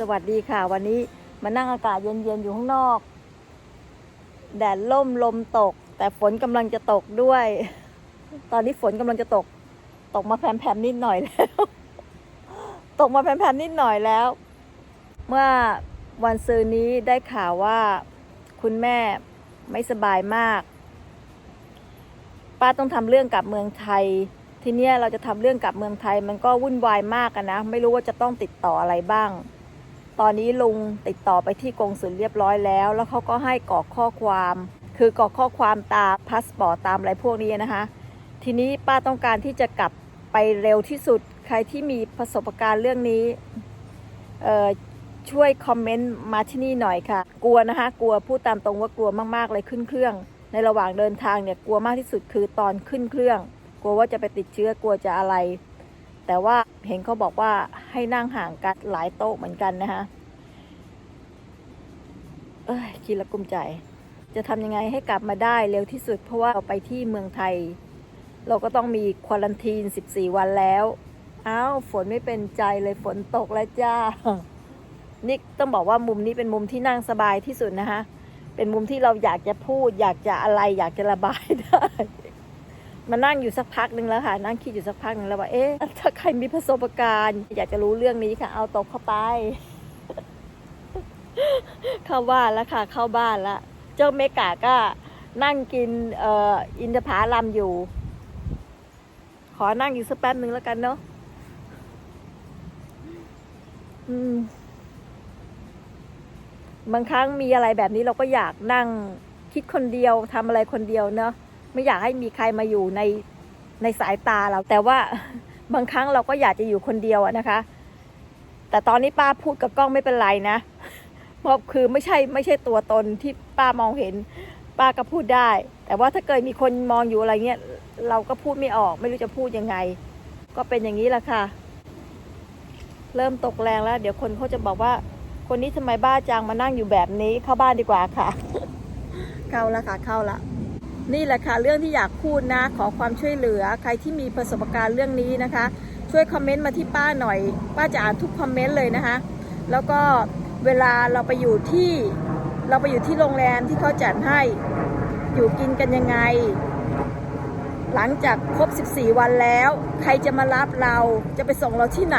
สวัสดีค่ะ วันนี้มานั่งอากาศเย็นๆอยู่ข้างนอก แดดล่มลมตก แต่ฝนกำลังจะตกด้วย ตอนนี้ฝนกำลังจะตก ตกมาแผ่มๆนิดหน่อยแล้ว ตกมาแผ่มๆนิดหน่อยแล้ว เมื่อวันซืนนี้ได้ข่าวว่าคุณแม่ไม่สบายมาก ป้าต้องทำเรื่องกลับเมืองไทย ทีเนี้ยเราจะทำเรื่องกลับเมืองไทยมันก็วุ่นวายมากนะ ไม่รู้ว่าจะต้องติดต่ออะไรบ้าง ตอนนี้ลุงติดต่อไปที่กงสุลเรียบร้อยแล้ว แล้วเขาก็ให้กรอกข้อความ คือกรอกข้อความตามพาสปอร์ตตามอะไรพวกนี้นะคะ ทีนี้ป้าต้องการที่จะกลับไปเร็วที่สุด ใครที่มีประสบการณ์เรื่องนี้ช่วยคอมเมนต์มาที่นี่หน่อยค่ะ กลัวนะคะ กลัวพูดตามตรงว่ากลัวมากๆเลยขึ้นเครื่อง ในระหว่างเดินทางเนี่ยกลัวมากที่สุดคือตอนขึ้นเครื่อง กลัวว่าจะไปติดเชื้อกลัวจะอะไร แต่ว่าเห็นเขาบอกว่าให้นั่งห่างกันหลายโต๊ะเหมือนกันนะคะเอ้ยคิดแล้วกุมใจ จะทำยังไงให้กลับมาได้เร็วที่สุด เพราะว่าเราไปที่เมืองไทย เราก็ต้องมีควอลันทีน 14 วันแล้ว อ้าวฝนไม่เป็นใจเลยฝนตกแล้วจ้า นี่ต้องบอกว่ามุมนี้เป็นมุมที่นั่งสบายที่สุดนะคะ เป็นมุมที่เราอยากจะพูด อยากจะอะไร อยากจะระบายได้ มานั่งอยู่สักพักหนึ่งแล้วค่ะ นั่งคิดอยู่สักพักหนึ่งแล้วว่า เอ๊ะ ถ้าใครมีประสบการณ์ อยากจะรู้เรื่องนี้ค่ะ เอาตกเข้าไป เข้าบ้านแล้วค่ะ เข้าบ้านแล้วเจ้าเมกาก็นั่งกินเอ่ออินทผาลัมอยู่ ขอนั่งอีกสักแป๊บหนึ่งแล้วกันเนาะอืมบางครั้งมีอะไรแบบนี้เราก็อยากนั่งคิดคนเดียวทำอะไรคนเดียวเนาะ ไม่อยากให้มีใครมาอยู่ในในสายตาเรา แต่ว่าบางครั้งเราก็อยากจะอยู่คนเดียวนะคะ แต่ตอนนี้ป้าพูดกับกล้องไม่เป็นไรนะ เพราะคือไม่ใช่ไม่ใช่ตัวตนที่ป้ามองเห็น ป้าก็พูดได้ แต่ว่าถ้าเกิดมีคนมองอยู่อะไรเงี้ยเราก็พูดไม่ออก ไม่รู้จะพูดยังไง ก็เป็นอย่างนี้แหละค่ะ เริ่มตกแรงแล้ว เดี๋ยวคนเขาจะบอกว่า คนนี้ทำไมบ้าจังมานั่งอยู่แบบนี้เข้าบ้านดีกว่าค่ะ เข้าแล้วค่ะเข้าละ นี่แหละค่ะเรื่องที่อยากพูดนะ ขอความช่วยเหลือใครที่มีประสบการณ์เรื่องนี้นะคะ ช่วยคอมเมนต์มาที่ป้าหน่อย ป้าจะอ่านทุกคอมเมนต์เลยนะคะ แล้วก็เวลาเราไปอยู่ที่เราไปอยู่ที่โรงแรมที่เขาจัดให้อยู่กินกันยังไง หลังจากครบ 14 วันแล้ว ใครจะมารับเราจะไปส่งเราที่ไหน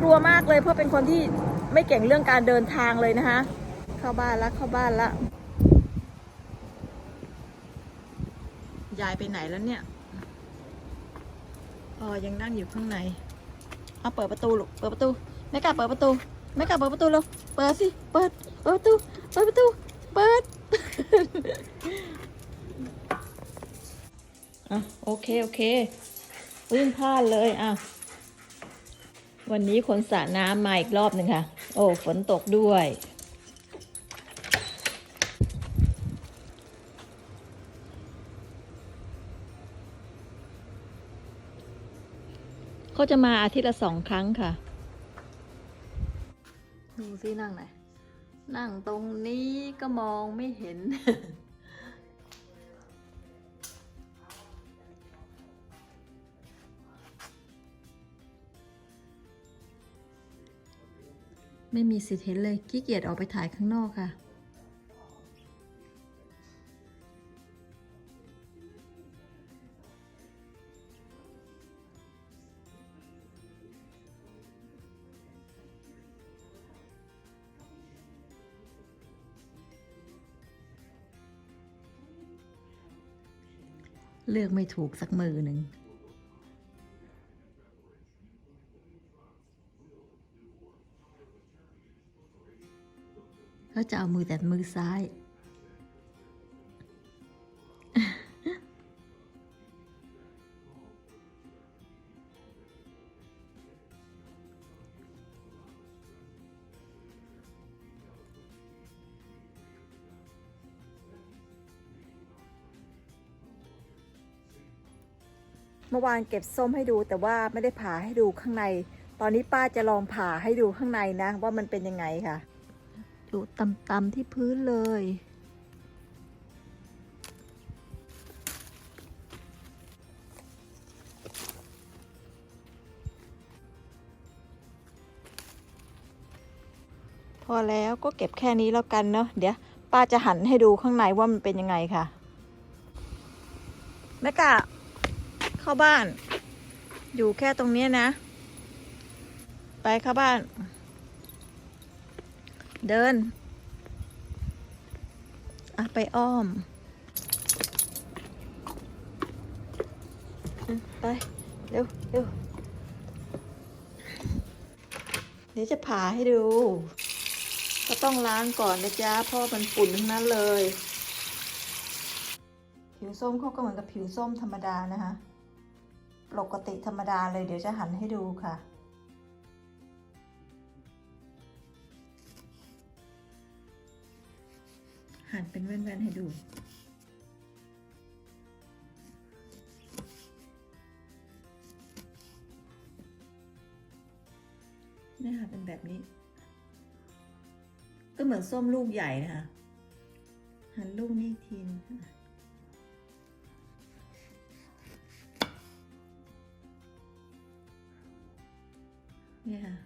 กลัวมากเลยเพราะเป็นคนที่ไม่เก่งเรื่องการเดินทางเลยนะคะ เข้าบ้านแล้วเข้าบ้านล้ว ยายไปไหนแล้วเนี่ยอ๋อยังนั่งอยู่ข้างในเอาเปิดประตูลูกเปิดประตูไม่กล้าเปิดประตูไม่กล้าเปิดประตูลูกเปิดสิเปิดเปิดประตูเปิดประตูเปิดอะโอเคโอเควิ่งพลาดเลยอะวันนี้คนสระน้ำมาอีกรอบหนึ่งค่ะ โอ้ฝนตกด้วย เขาจะมาอาทิตย์ละสองครั้งค่ะ ดูซินั่งไหน นั่งตรงนี้ก็มองไม่เห็น ไม่มีสิทธิ์เห็นเลยขี้เกียจออกไปถ่ายข้างนอกค่ะ เลือกไม่ถูกสักมือหนึ่งแล้วจะเอามือแต่มือซ้าย เมื่อวานเก็บส้มให้ดูแต่ว่าไม่ได้ผ่าให้ดูข้างใน ตอนนี้ป้าจะลองผ่าให้ดูข้างในนะ ว่ามันเป็นยังไงค่ะอยู่ต่ำๆที่พื้นเลย พอแล้วก็เก็บแค่นี้แล้วกันเนาะเดี๋ยวป้าจะหันให้ดูข้างในว่ามันเป็นยังไงค่ะแม่กะ เข้าบ้าน อยู่แค่ตรงนี้นะ ไปเข้าบ้าน เดินอะไปอ้อมอืมไป เร็วเร็วเดี๋ยวจะผ่าให้ดู ก็ต้องล้างก่อนนะจ๊ะเพราะมันฝุ่นทั้งนั้นเลย ผิวส้มเขาก็เหมือนกับผิวส้มธรรมดานะคะ ปกติธรรมดาเลยเดี๋ยวจะหันให้ดูค่ะ หั่นเป็นแว่นๆให้ดูเนี่ยค่ะเป็นแบบนี้ ก็เหมือนส้มลูกใหญ่นะคะ หั่นลูกนี้อีกทีนงค่ะ นี่ยค่ะ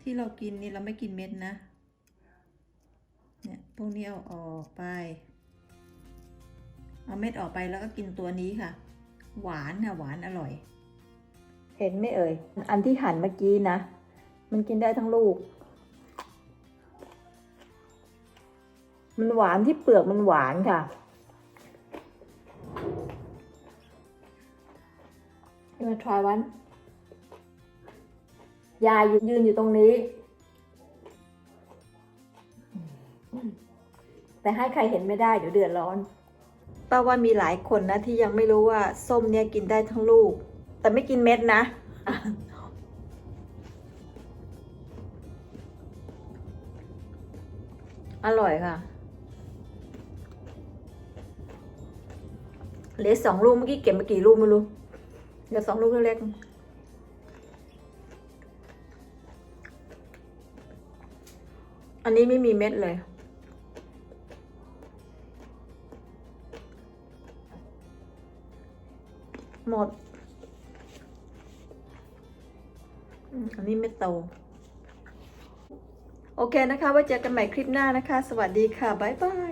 ที่เรากินนี่เราไม่กินเม็ดนะ เนี่ยพวกนี้เอาออกไป เอาเม็ดออกไปแล้วก็กินตัวนี้ค่ะ หวานค่ะหวานอร่อย เห็นไหมเอ่ย อันที่หั่นเมื่อกี้นะ มันกินได้ทั้งลูก มันหวานที่เปลือกมันหวานค่ะมา try one ยายยืนอยู่ตรงนี้ แต่ให้ใครเห็นไม่ได้เดี๋ยวเดือดร้อนป้าว่ามีหลายคนนะที่ยังไม่รู้ว่าส้มเนี่ยกินได้ทั้งลูก แต่ไม่กินเม็ดนะ อร่อยค่ะเหลือสองลูกเมื่อกี้เก็บมากี่ลูกไม่รู้เหลือสองลูกเล็กๆ อันนี้ไม่มีเม็ดเลย หมด อันนี้ไม่โต โอเคนะคะ ไว้เจอกันใหม่คลิปหน้านะคะ สวัสดีค่ะ บ๊ายบาย